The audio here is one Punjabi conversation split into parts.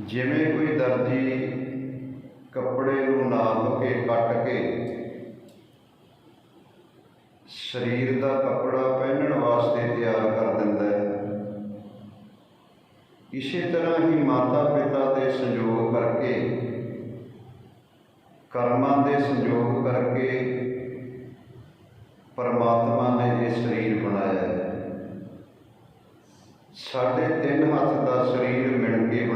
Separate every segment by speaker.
Speaker 1: ਜਿਵੇਂ ਕੋਈ ਦਰਜੀ ਕੱਪੜੇ ਨੂੰ ਨਾਪ ਕੇ ਕੱਟ ਕੇ ਸਰੀਰ ਦਾ ਕੱਪੜਾ ਪਹਿਨਣ ਵਾਸਤੇ ਤਿਆਰ ਕਰ ਦਿੰਦਾ ਹੈ। ਇਸੇ ਤਰ੍ਹਾਂ ਹੀ ਮਾਤਾ ਪਿਤਾ ਦੇ ਸੰਯੋਗ ਕਰਕੇ, ਕਰਮਾਂ ਦੇ ਸੰਯੋਗ ਕਰਕੇ ਪਰਮਾਤਮਾ ਨੇ ਇਹ ਸਰੀਰ ਬਣਾਇਆ ਹੈ। ਸਾਡੇ ਤਿੰਨ ਹੱਥ ਦਾ ਸਰੀਰ ਮਿਲ ਕੇ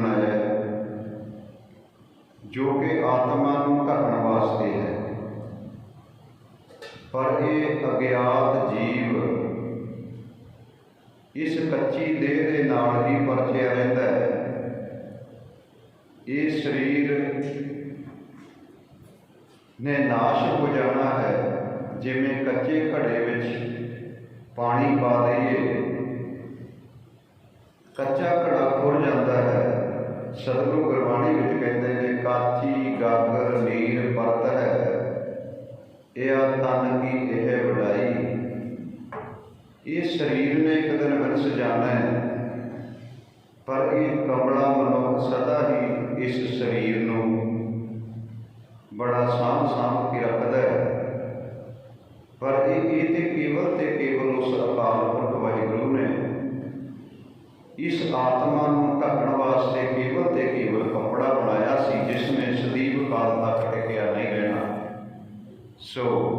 Speaker 1: ਜੋ ਕਿ ਆਤਮਾ ਨੂੰ ਢੱਕਣ ਵਾਸਤੇ ਹੈ। ਪਰ ਇਹ ਅਗਿਆਤ ਜੀਵ ਇਸ ਕੱਚੀ ਦੇਹ ਦੇ ਨਾਲ ਹੀ ਪਰਚਿਆ ਰਹਿੰਦਾ ਹੈ। ਇਹ ਸਰੀਰ ਨੇ ਨਾਸ਼ ਹੋ ਜਾਣਾ ਹੈ, ਜਿਵੇਂ ਕੱਚੇ ਘੜੇ ਵਿੱਚ ਪਾਣੀ ਪਾ ਦਈਏ। ਕੱਚਾ ਘੜਾ ਖੁਰ ਜਾਂਦਾ ਹੈ ਸਤਿਗੁਰੂ ਤਨ ਕੀ ਇਹ ਵਡਾਈ। ਇਹ ਸਰੀਰ ਨੇ ਇੱਕ ਦਿਨ ਵਿਰਸ ਜਾਣਾ ਹੈ। ਪਰ ਇਹ ਕਮਲਾ ਮਨੁੱਖ ਸਦਾ ਹੀ ਇਸ ਸਰੀਰ ਨੂੰ ਬੜਾ ਸਾਂਭ ਸਾਂਭ ਕੇ ਰੱਖਦਾ ਹੈ। ਪਰ ਇਹ ਇਹ ਤੇ ਕੇਵਲ ਤੇ ਕੇਵਲ ਉਸ ਅਕਾਲ ਪੁਰਖ ਵਾਹਿਗੁਰੂ ਨੇ। ਇਸ ਆਤਮਾ ਨੂੰ ਢੱਕਣ ਵਾਸਤੇ ਕੇਵਲ ਤੇ ਕੇਵਲ ਕੱਪੜਾ ਬਣਾਇਆ ਸੀ, ਜਿਸ ਨੇ ਸਦੀਵ ਕਾਲ ਤੱਕ ਟਿਕਿਆ ਨਹੀਂ ਰਹਿਣਾ। ਸੋ